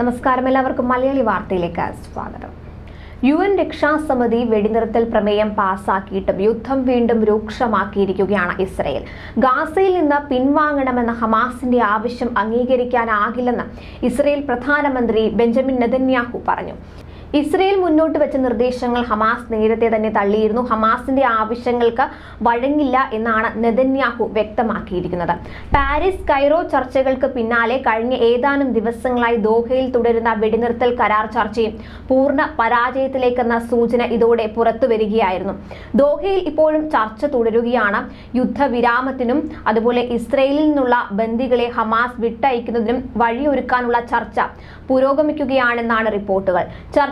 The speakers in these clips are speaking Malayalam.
നമസ്കാരം. എല്ലാവർക്കും മലയാളി വാർത്തയിലേക്ക് സ്വാഗതം. യു എൻ രക്ഷാസമിതി വെടിനിർത്തൽ പ്രമേയം പാസാക്കിയിട്ടും യുദ്ധം വീണ്ടും രൂക്ഷമാക്കിയിരിക്കുകയാണ് ഇസ്രയേൽ. ഗാസയിൽ നിന്ന് പിൻവാങ്ങണമെന്ന ഹമാസിന്റെ ആവശ്യം അംഗീകരിക്കാനാകില്ലെന്ന് ഇസ്രയേൽ പ്രധാനമന്ത്രി ബെഞ്ചമിൻ നെതന്യാഹു പറഞ്ഞു. ഇസ്രയേൽ മുന്നോട്ട് വെച്ച നിർദ്ദേശങ്ങൾ ഹമാസ് നേരത്തെ തന്നെ തള്ളിയിരുന്നു. ഹമാസിന്റെ ആവശ്യങ്ങൾക്ക് വഴങ്ങില്ല എന്നാണ് നെതന്യാഹു വ്യക്തമാക്കിയിരിക്കുന്നത്. പാരീസ് കൈറോ ചർച്ചകൾക്ക് പിന്നാലെ കഴിഞ്ഞ ഏതാനും ദിവസങ്ങളായി ദോഹയിൽ തുടരുന്ന വെടിനിർത്തൽ കരാർ ചർച്ചയും പൂർണ പരാജയത്തിലേക്കെന്ന സൂചന ഇതോടെ പുറത്തു വരികയായിരുന്നു ദോഹയിൽ ഇപ്പോഴും ചർച്ച തുടരുകയാണ്. യുദ്ധവിരാമത്തിനും അതുപോലെ ഇസ്രയേലിൽ നിന്നുള്ള ബന്ദികളെ ഹമാസ് വിട്ടയക്കുന്നതിനും വഴിയൊരുക്കാനുള്ള ചർച്ച പുരോഗമിക്കുകയാണെന്നാണ് റിപ്പോർട്ടുകൾ.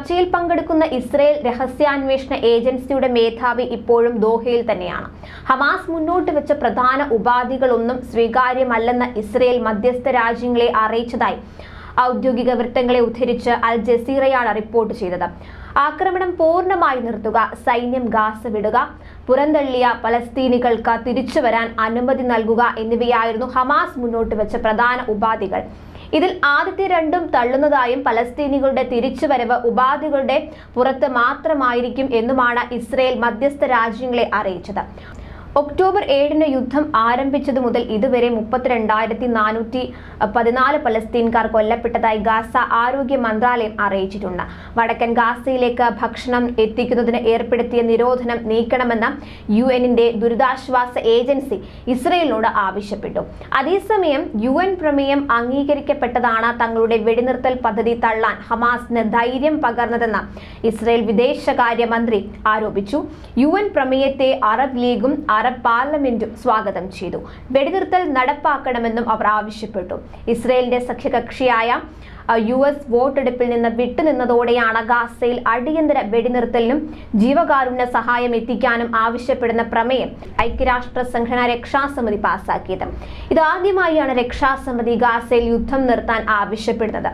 ചർച്ചയിൽ പങ്കെടുക്കുന്ന ഇസ്രയേൽ രഹസ്യാന്വേഷണ ഏജൻസിയുടെ മേധാവി ഇപ്പോഴും ദോഹയിൽ തന്നെയാണ്. ഹമാസ് മുന്നോട്ട് വെച്ച പ്രധാന ഉപാധികളൊന്നും സ്വീകാര്യമല്ലെന്ന് ഇസ്രയേൽ മധ്യസ്ഥ രാജ്യങ്ങളെ അറിയിച്ചതായി ഔദ്യോഗിക വൃത്തങ്ങളെ ഉദ്ധരിച്ച് അൽ ജസീറയാണ് റിപ്പോർട്ട് ചെയ്തത്. ആക്രമണം പൂർണമായി നിർത്തുക സൈന്യം ഗാസ് വിടുക പുറന്തള്ളിയ പലസ്തീനികൾക്ക് തിരിച്ചു വരാൻ അനുമതി നൽകുക എന്നിവയായിരുന്നു ഹമാസ് മുന്നോട്ട് വെച്ച പ്രധാന ഉപാധികൾ. ഇതിൽ ആദ്യത്തെ രണ്ടും തള്ളുന്നതായും പലസ്തീനികളുടെ തിരിച്ചുവരവ് ഉപാധികളുടെ പുറത്ത് മാത്രമായിരിക്കും എന്നുമാണ് ഇസ്രയേൽ മധ്യസ്ഥ രാജ്യങ്ങളെ അറിയിച്ചത്. ഒക്ടോബർ ഏഴിന് യുദ്ധം ആരംഭിച്ചതു മുതൽ ഇതുവരെ മുപ്പത്തിരണ്ടായിരത്തി നാനൂറ്റി പതിനാല് പലസ്തീൻകാർ കൊല്ലപ്പെട്ടതായി ഗാസ ആരോഗ്യ മന്ത്രാലയം അറിയിച്ചിട്ടുണ്ട്. വടക്കൻ ഗാസയിലേക്ക് ഭക്ഷണം എത്തിക്കുന്നതിന് ഏർപ്പെടുത്തിയ നിരോധനം നീക്കണമെന്ന് യു എന്നിന്റെ ദുരിതാശ്വാസ ഏജൻസി ഇസ്രയേലിനോട് ആവശ്യപ്പെട്ടു. അതേസമയം യു എൻ പ്രമേയം അംഗീകരിക്കപ്പെട്ടതാണ് തങ്ങളുടെ വെടിനിർത്തൽ പദ്ധതി തള്ളാൻ ഹമാസിന് ധൈര്യം പകർന്നതെന്ന് ഇസ്രയേൽ വിദേശകാര്യമന്ത്രി ആരോപിച്ചു. യു എൻ പ്രമേയത്തെ അറബ് ലീഗും അറബ് പാർലമെന്റും സ്വാഗതം ചെയ്തു. വെടിനിർത്തൽ നടപ്പാക്കണമെന്നും അവർ ആവശ്യപ്പെട്ടു. ഇസ്രയേലിന്റെ സഖ്യകക്ഷിയായ യു എസ് വോട്ടെടുപ്പിൽ നിന്ന് വിട്ടുനിന്നതോടെയാണ് ഗാസയിൽ അടിയന്തര വെടിനിർത്തലിനും ജീവകാരുണ്യ സഹായം എത്തിക്കാനും ആവശ്യപ്പെടുന്ന പ്രമേയം ഐക്യരാഷ്ട്ര സംഘടന രക്ഷാസമിതി പാസാക്കിയത്. ഇതാദ്യമായാണ് രക്ഷാസമിതി ഗാസയിൽ യുദ്ധം നിർത്താൻ ആവശ്യപ്പെടുന്നത്.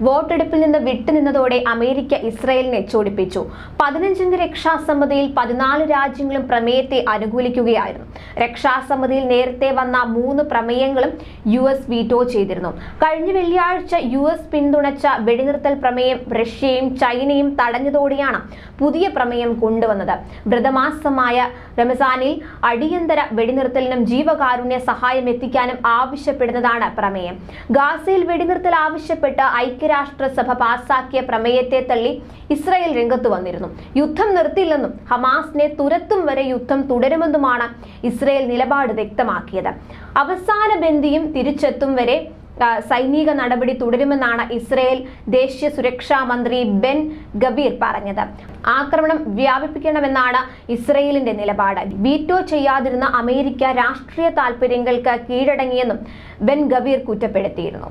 വോട്ടെടുപ്പിൽ നിന്ന് വിട്ടുനിന്നതോടെ അമേരിക്ക ഇസ്രയേലിനെ ചോടിപ്പിച്ചു. പതിനഞ്ചംഗ രക്ഷാസമിതിയിൽ പതിനാല് രാജ്യങ്ങളും പ്രമേയത്തെ അനുകൂലിക്കുകയായിരുന്നു. രക്ഷാസമിതിയിൽ നേരത്തെ വന്ന മൂന്ന് പ്രമേയങ്ങളും യു എസ് വീറ്റോ ചെയ്തിരുന്നു. കഴിഞ്ഞ വെള്ളിയാഴ്ച യു എസ് പിന്തുണച്ച വെടിനിർത്തൽ പ്രമേയം റഷ്യയും ചൈനയും തടഞ്ഞതോടെയാണ് പുതിയ പ്രമേയം കൊണ്ടുവന്നത്. വ്രതമാസമായ റമസാനിൽ അടിയന്തര വെടിനിർത്തലിനും ജീവകാരുണ്യ സഹായം എത്തിക്കാനും ആവശ്യപ്പെടുന്നതാണ് പ്രമേയം. ഗാസയിൽ വെടിനിർത്തൽ ആവശ്യപ്പെട്ട് ഐക്യ ഐക്യരാഷ്ട്രസഭ പാസാക്കിയ പ്രമേയത്തെ തള്ളി ഇസ്രായേൽ രംഗത്ത് വന്നിരുന്നു. യുദ്ധം നിർത്തില്ലെന്നും ഹമാസിനെ തുരത്തും വരെ യുദ്ധം തുടരുമെന്നുമാണ് ഇസ്രായേൽ നിലപാട് വ്യക്തമാക്കിയത്. അവസാന ബന്ധിയും തിരിച്ചെത്തും വരെ സൈനിക നടപടി തുടരുമെന്നാണ് ഇസ്രയേൽ ദേശീയ സുരക്ഷാ മന്ത്രി ബെൻ ഗബീർ പറഞ്ഞത്. ആക്രമണം വ്യാപിപ്പിക്കണമെന്നാണ് ഇസ്രയേലിന്റെ നിലപാട്. വീറ്റോ ചെയ്യാതിരുന്ന അമേരിക്ക രാഷ്ട്രീയ താൽപര്യങ്ങൾക്ക് കീഴടങ്ങിയെന്നും ബെൻ ഗബീർ കുറ്റപ്പെടുത്തിയിരുന്നു.